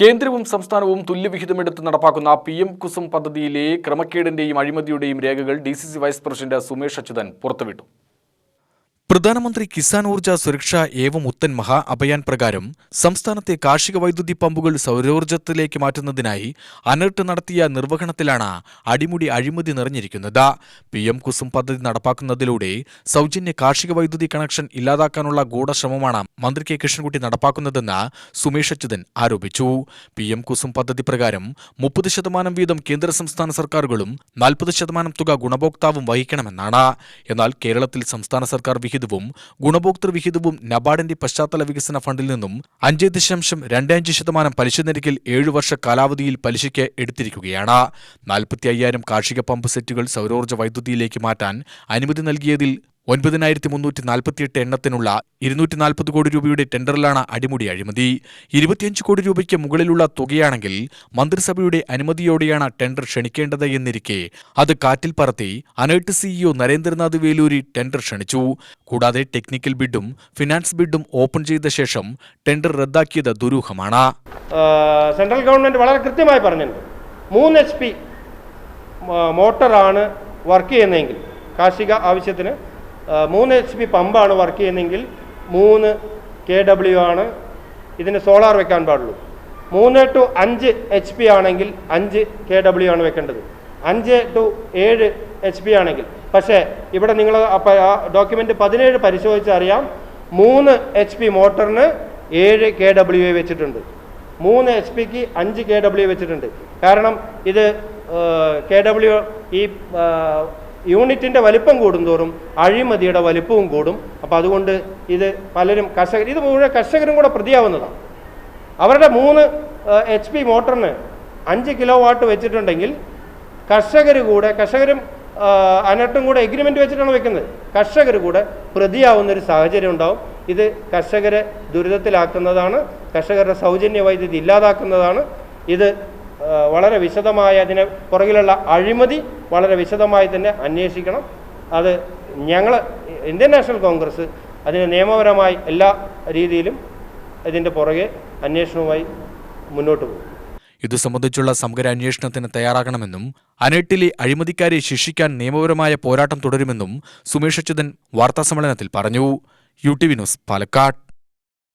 കേന്ദ്രവും സംസ്ഥാനവും തുല്യവിഹിതമെടുത്ത് നടപ്പാക്കുന്ന പി എം കുസും പദ്ധതിയിലെ ക്രമക്കേടിന്റെയും അഴിമതിയുടെയും രേഖകൾ D vice president Sumesh Achuthan പുറത്തുവിട്ടു. പ്രധാനമന്ത്രി കിസാൻ ഊർജ സുരക്ഷ ഏവം ഉത്തൻ മഹാ അഭയാൻ പ്രകാരം സംസ്ഥാനത്തെ കാർഷിക വൈദ്യുതി പമ്പുകൾ സൗരോർജത്തിലേക്ക് മാറ്റുന്നതിനായി അനർട്ട് നടത്തിയ നിർവഹണത്തിലാണ് അടിമുടി അഴിമതി നിറഞ്ഞിരിക്കുന്നത്. പി എം കുസും പദ്ധതി നടപ്പാക്കുന്നതിലൂടെ സൗജന്യ കാർഷിക വൈദ്യുതി കണക്ഷൻ ഇല്ലാതാക്കാനുള്ള ഗൂഢശ്രമമാണ് മന്ത്രി കെ കൃഷ്ണൻകുട്ടി നടപ്പാക്കുന്നതെന്ന് സുമേഷ് അച്യുതൻ ആരോപിച്ചു. പി എം കുസും പദ്ധതി പ്രകാരം മുപ്പത് ശതമാനം വീതം കേന്ദ്ര സംസ്ഥാന സർക്കാരുകളും നാൽപ്പത് ശതമാനം തുക ഗുണഭോക്താവും വഹിക്കണമെന്നാണ്. എന്നാൽ കേരളത്തിൽ സംസ്ഥാന സർക്കാർ വിഹിതവും ഗുണഭോക്തൃ വിഹിതവും നബാർഡിന്റെ പശ്ചാത്തല വികസന ഫണ്ടിൽ നിന്നും അഞ്ച് ദശാംശം രണ്ട് അഞ്ച് ശതമാനം പലിശ നിരക്കിൽ ഏഴു വർഷ കാലാവധിയിൽ പലിശയ്ക്ക് എടുത്തിരിക്കുകയാണ്. നാൽപ്പത്തി അയ്യായിരം കാർഷിക പമ്പ് സെറ്റുകൾ സൗരോർജ വൈദ്യുതിയിലേക്ക് മാറ്റാൻ അനുമതി നൽകിയതിൽ ഒൻപതിനായിരത്തി മുന്നൂറ്റി നാൽപ്പത്തിയെട്ട് എണ്ണത്തിനുള്ള ഇരുന്നൂറ്റി നാൽപ്പത് കോടി രൂപയുടെ ടെൻഡറിലാണ് അടിമുടി അഴിമതി. ഇരുപത്തിയഞ്ച് കോടി രൂപയ്ക്ക് മുകളിലുള്ള തുകയാണെങ്കിൽ മന്ത്രിസഭയുടെ അനുമതിയോടെയാണ് ടെൻഡർ ക്ഷണിക്കേണ്ടത് എന്നിരിക്കെ അത് കാറ്റിൽ പറത്തി അനേട്ട് സിഇഒ നരേന്ദ്രനാഥ് വേലൂരി ടെൻഡർ ക്ഷണിച്ചു. കൂടാതെ ടെക്നിക്കൽ ബിഡും ഫിനാൻസ് ബിഡും ഓപ്പൺ ചെയ്ത ശേഷം ടെൻഡർ റദ്ദാക്കിയത് ദുരൂഹമാണ്. സെൻട്രൽ ഗവൺമെന്റ് വളരെ കൃത്യമായി പറഞ്ഞിട്ടുണ്ട്. മൂന്ന് എച്ച് പി മോട്ടറാണ് വർക്ക് ചെയ്യുന്നതെങ്കിൽ കാർഷിക ആവശ്യത്തിന് മൂന്ന് എച്ച് പി പമ്പാണ് വർക്ക് ചെയ്യുന്നതെങ്കിൽ മൂന്ന് കെ ഡബ്ല്യു ആണ് ഇതിന് സോളാർ വെക്കാൻ പാടുള്ളൂ. മൂന്ന് ടു അഞ്ച് എച്ച് പി ആണെങ്കിൽ അഞ്ച് കെ ഡബ്ല്യു ആണ് വെക്കേണ്ടത്. അഞ്ച് ടു ഏഴ് എച്ച് പി ആണെങ്കിൽ. പക്ഷേ ഇവിടെ നിങ്ങൾ ആ ഡോക്യുമെന്റ് പതിനേഴ് പരിശോധിച്ചറിയാം. മൂന്ന് എച്ച് പി മോട്ടറിന് ഏഴ് കെ ഡബ്ല്യു എ വെച്ചിട്ടുണ്ട്. മൂന്ന് എച്ച് പിക്ക് അഞ്ച് കെ ഡബ്ല്യു വെച്ചിട്ടുണ്ട്. കാരണം ഇത് കെ ഡബ്ല്യു ഈ യൂണിറ്റിന്റെ വലിപ്പം കൂടുന്തോറും അഴിമതിയുടെ വലിപ്പവും കൂടും. അപ്പോൾ അതുകൊണ്ട് ഇത് പലരും കർഷകർ ഇത് മുഴുവൻ കർഷകരും കൂടെ പ്രതിയാവുന്നതാണ് അവരുടെ മൂന്ന് എച്ച് പി മോട്ടറിന് അഞ്ച് കിലോ വാട്ട് വെച്ചിട്ടുണ്ടെങ്കിൽ കർഷകർ കൂടെ കർഷകരും അനട്ടും കൂടെ എഗ്രിമെന്റ് വെച്ചിട്ടാണ് വെക്കുന്നത്. കർഷകർ കൂടെ പ്രതിയാവുന്ന ഒരു സാഹചര്യം ഉണ്ടാവും. ഇത് കർഷകരെ ദുരിതത്തിലാക്കുന്നതാണ് കർഷകരുടെ സൗജന്യ വൈദ്യുതി ഇല്ലാതാക്കുന്നതാണ്. ഇത് വളരെ വിശദമായ അതിന് പുറകിലുള്ള അഴിമതി വളരെ വിശദമായി തന്നെ അന്വേഷിക്കണം. അത് ഞങ്ങൾ ഇന്ത്യൻ നാഷണൽ കോൺഗ്രസ് അതിന് നിയമപരമായി എല്ലാ രീതിയിലും ഇതിന്റെ പുറകെ അന്വേഷണവുമായി മുന്നോട്ട് പോകും. ഇതു സംബന്ധിച്ചുള്ള സമഗ്ര അന്വേഷണത്തിന് തയ്യാറാകണമെന്നും അനേട്ടിലെ അഴിമതിക്കാരെ ശിക്ഷിക്കാൻ നിയമപരമായ പോരാട്ടം തുടരുമെന്നും സുമേഷ് അച്യുതൻ വാർത്താസമ്മേളനത്തിൽ പറഞ്ഞു. U T V news Palakkad.